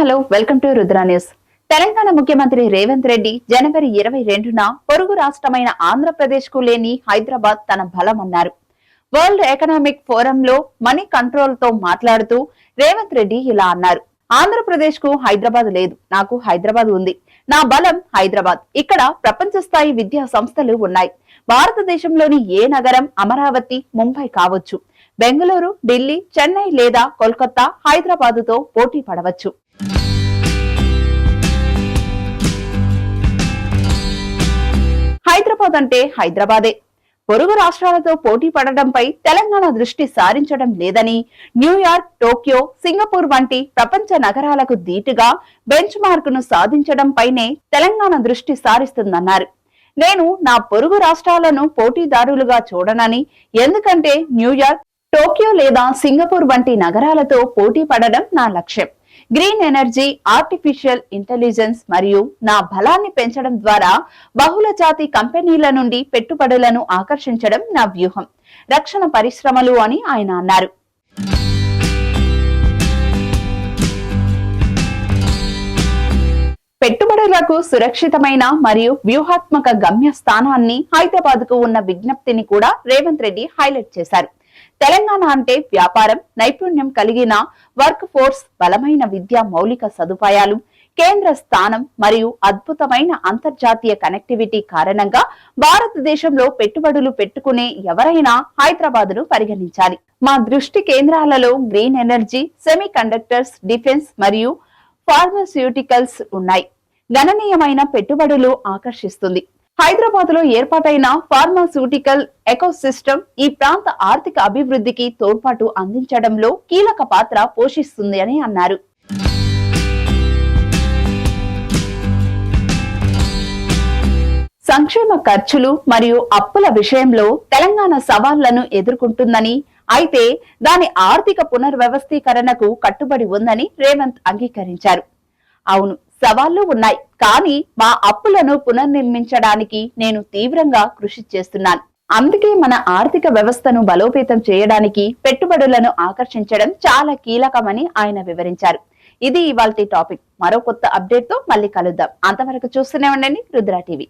Hello welcome to Rudra news. Telangana ముఖ్యమంత్రి రేవంత్ రెడ్డి జనవరి ఇరవై రెండున పొరుగు రాష్ట్రమైన ఆంధ్రప్రదేశ్కు లేని హైదరాబాద్ తన బలం అన్నారు వరల్డ్ ఎకనామిక్ ఫోరంలో మనీ కంట్రోల్తో మాట్లాడుతూ రేవంత్ రెడ్డి ఇలా అన్నారు. ఆంధ్రప్రదేశ్కు హైదరాబాద్ లేదు నాకు హైదరాబాద్ ఉంది. నా బలం హైదరాబాద్. ఇక్కడ ప్రపంచ స్థాయి విద్యా సంస్థలు ఉన్నాయి. భారతదేశంలోని ఏ నగరం అమరావతి ముంబై కావచ్చు. బెంగళూరు ఢిల్లీ చెన్నై లేదా కోల్కతా హైదరాబాదుతో పోటీ పడవచ్చు. హైదరాబాద్ అంటే హైదరాబాదే. పొరుగు రాష్ట్రాలతో పోటీ పడడంపై తెలంగాణ దృష్టి సారించడం లేదని న్యూయార్క్ టోక్యో సింగపూర్ వంటి ప్రపంచ నగరాలకు ధీటుగా బెంచ్ మార్కును సాధించడంపైనే తెలంగాణ దృష్టి సారిస్తుందన్నారు. నేను నా పొరుగు రాష్ట్రాలను పోటీదారులుగా చూడనని ఎందుకంటే న్యూయార్క్ టోక్యో లేదా సింగపూర్ వంటి నగరాలతో పోటీ పడడం నా లక్ష్యం. గ్రీన్ ఎనర్జీ ఆర్టిఫిషియల్ ఇంటెలిజెన్స్ మరియు నా బలాన్ని పెంచడం ద్వారా బహుళ జాతి కంపెనీల నుండి పెట్టుబడులను ఆకర్షించడం నా వ్యూహం. రక్షణ పరిశ్రమలు అని ఆయన అన్నారు. పెట్టుబడులకు సురక్షితమైన మరియు వ్యూహాత్మక గమ్య స్థానాన్ని హైదరాబాద్కు ఉన్న విజ్ఞప్తిని కూడా రేవంత్ రెడ్డి హైలైట్ చేశారు. తెలంగాణ అంటే వ్యాపారం నైపుణ్యం కలిగిన వర్క్ ఫోర్స్ బలమైన విద్యా మౌలిక సదుపాయాలు కేంద్ర స్థానం మరియు అద్భుతమైన అంతర్జాతీయ కనెక్టివిటీ కారణంగా భారతదేశంలో పెట్టుబడులు పెట్టుకునే ఎవరైనా హైదరాబాద్ను పరిగణించాలి. మా దృష్టి కేంద్రాలలో green energy semiconductors defence మరియు ఫార్మస్యూటికల్స్ ఉన్నాయి. గణనీయమైన పెట్టుబడులు ఆకర్షిస్తుంది. హైదరాబాద్లో ఏర్పాటైన ఫార్మాస్యూటికల్ ఎకోసిస్టమ్ ఈ ప్రాంత ఆర్థిక అభివృద్ధికి తోడ్పాటు అందించడంలో కీలక పాత్ర పోషిస్తుంది అని అన్నారు. సంక్షేమ ఖర్చులు మరియు అప్పుల విషయంలో తెలంగాణ సవాళ్ళను ఎదుర్కొంటుందని అయితే దాని ఆర్థిక పునర్వ్యవస్థీకరణకు కట్టుబడి ఉందని రేవంత్ అంగీకరించారు. అవును సవాళ్ళు ఉన్నాయి. కానీ మా అప్పులను పునర్నిర్మించడానికి నేను తీవ్రంగా కృషి చేస్తున్నాను. అందుకే మన ఆర్థిక వ్యవస్థను బలోపేతం చేయడానికి పెట్టుబడులను ఆకర్షించడం చాలా కీలకమని ఆయన వివరించారు. ఇది ఇవాళ టాపిక్. మరో కొత్త అప్డేట్తో మళ్ళీ కలుద్దాం. అంతవరకు చూస్తూనే ఉండండి రుద్రా టీవీ.